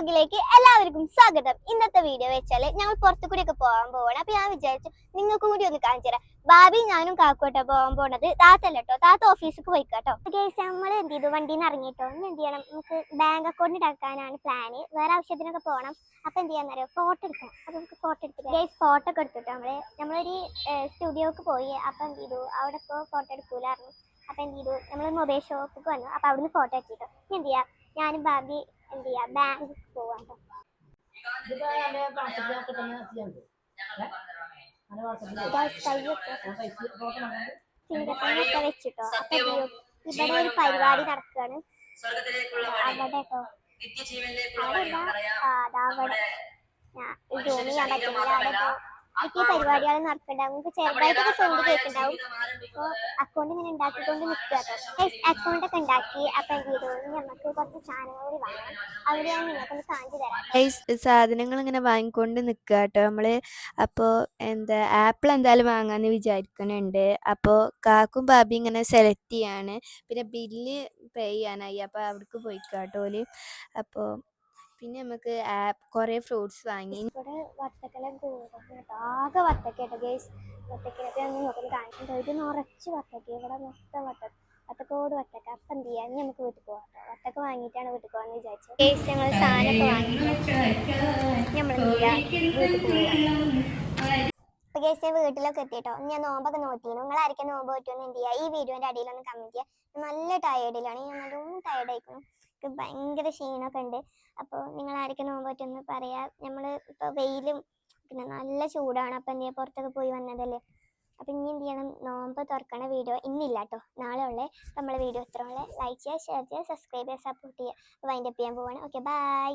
വ്ലോഗിലേക്ക് എല്ലാവർക്കും സ്വാഗതം. ഇന്നത്തെ വീഡിയോ വെച്ചാൽ ഞങ്ങൾ പുറത്തു കൂടി ഒക്കെ പോകാൻ പോവാണ്. അപ്പൊ ഞാൻ വിചാരിച്ചു നിങ്ങൾക്ക് കൂടി ഒന്ന് കാണിച്ചു തരാം. ബാബി ഞാനും കാക്കോട്ടോ പോകാൻ പോണത്. താത്തല്ല കേട്ടോ താത്ത ഓഫീസിൽ പോയിക്കാട്ടോ. കേട്ടോ നമ്മൾ എന്ത് ചെയ്തു? വണ്ടിയിൽ നിന്ന് ഇറങ്ങിയിട്ടോ ഇനി എന്ത് ചെയ്യണം? നമുക്ക് ബാങ്ക് അക്കൗണ്ട് ഇടക്കാനാണ് പ്ലാന് വേറെ ആവശ്യത്തിനൊക്കെ പോകണം അപ്പൊ എന്ത് ചെയ്യാന്നറിയോ ഫോട്ടോ എടുക്കാം അപ്പൊ നമുക്ക് ഫോട്ടോ എടുത്തിട്ട് ഗേസ് ഫോട്ടോ ഒക്കെ എടുത്തിട്ടോ നമ്മൾ? നമ്മളൊരു സ്റ്റുഡിയോക്ക് പോയി. അപ്പൊ എന്ത് ചെയ്തു? അവിടെ ഇപ്പോൾ ഫോട്ടോ എടുക്കൂലായിരുന്നു. അപ്പൊ എന്ത് ചെയ്തു? നമ്മൾ മൊബൈൽ ഷോപ്പിൽ വന്നു. അപ്പൊ അവിടുന്ന് ഫോട്ടോ എടുത്തിട്ടോ. ഇനി എന്ത് ചെയ്യാം? ഞാനും ബാബി എന്ത് ചെയ്യാ ബാങ്ക് പോവാൻ ട്ടോ. ഇതിപ്പോ എന്റെ വാട്സപ്പിൽ കിട്ടുന്ന മെസ്സേജ് അത് വാട്സപ്പിൽ Guys, കയ്യൊക്കെ ഞാൻ പൈസ ഫോട്ടോ കണ്ടത് ഫിംഗർ പ്രിന്റ് ഒക്കെ വെച്ചിട്ടോ അപ്പൊ ഇവിടെ ഒരു പരിപാടി നടക്കുകയാണ് അവിടെ കേട്ടോ അവിടെ. ഞാൻ പറ്റുന്നില്ല. അവിടെ മിക്ക പരിപാടികൾ നടക്കുന്നുണ്ടാവും നമുക്ക് ചെറുതായിട്ടൊക്കെ സൗണ്ട് കേൾക്കുന്നുണ്ടാവും അപ്പോൾ അക്കൗണ്ട് ഇങ്ങനെ ഉണ്ടാക്കിക്കൊണ്ട് നിൽക്കുക അക്കൗണ്ട് ഒക്കെ ഉണ്ടാക്കി അപ്പൊ എന്ത് ചെയ്തു? നമുക്ക് കുറച്ച് സാധനങ്ങൾ വാങ്ങാം. അവിടെ ഞാൻ നിങ്ങൾക്കൊന്ന് കാണിച്ചു തരാം. സാധനങ്ങൾ ഇങ്ങനെ വാങ്ങിക്കൊണ്ട് നിൽക്കുക കേട്ടോ. നമ്മൾ അപ്പോൾ എന്താ ആപ്പിൾ എന്തായാലും വാങ്ങാമെന്ന് വിചാരിക്കുന്നുണ്ട് അപ്പോൾ കാക്കും ബാബി ഇങ്ങനെ സെലക്ട് ചെയ്യാണ്. പിന്നെ ബില്ല് പേ ചെയ്യാനായി. അപ്പൊ അവിടേക്ക് പോയിക്കാട്ടോ അപ്പൊ അപ്പോൾ പിന്നെ നമുക്ക് കുറേ ഫ്രൂട്ട്സ് വാങ്ങി. ഇവിടെ വത്തക്കല ആകെ ഇത് നിറച്ച് വത്തക്ക. ഇവിടെ മൊത്തം വത്തക്ക വത്തക്കോട് വത്തക്ക. അപ്പം എന്ത് ചെയ്യാൻ നമുക്ക് വീട്ടിൽ പോകാം വത്തക്ക വാങ്ങിയിട്ടാണ് വീട്ടിൽ പോകാന്ന് വിചാരിച്ചത്. ഗേസ് ഞങ്ങൾ സാധനമൊക്കെ വാങ്ങി. നമ്മൾ എന്ത് ചെയ്യാം? വീട്ടിൽ പോവാം. അപ്പൊ ഗേസ് ഞാൻ വീട്ടിലൊക്കെ എത്തിയിട്ടോ ഞാൻ നോമ്പൊക്കെ നോക്കിയിരുന്നു നിങ്ങൾ ആയിരിക്കും നോമ്പ് പറ്റുമെന്ന് എന്ത് ചെയ്യുക ഈ വീഡിയോന്റെ അടിയിലൊന്ന് കമന്റ് ചെയ്യുക ഞാൻ നല്ല ടയേർഡിലാണ് ഞാൻ നല്ലോണം ടയേർഡ് ആയിക്കണം. എനിക്ക് ഭയങ്കര ക്ഷീണമൊക്കെ ഉണ്ട്. അപ്പോൾ നിങ്ങൾ ആരൊക്കെ പറ്റുമെന്ന് പറയാ. നമ്മൾ ഇപ്പോൾ വെയിലും പിന്നെ നല്ല ചൂടാണ്. അപ്പം എന്ത് പുറത്തൊക്കെ പോയി വന്നതല്ലേ? അപ്പം ഇനി എന്ത് ചെയ്യണം? നോമ്പ് തുറക്കണ വീഡിയോ ഇന്നില്ല കേട്ടോ. നാളെ ഉള്ളേ. നമ്മളെ വീഡിയോ ഇത്ര ലൈക്ക് ചെയ്യുക ഷെയർ ചെയ്യുക സബ്സ്ക്രൈബ് ചെയ്യുക സപ്പോർട്ട് ചെയ്യുക. വൈൻഡപ്പ് ചെയ്യാൻ പോവാണ്. Okay bye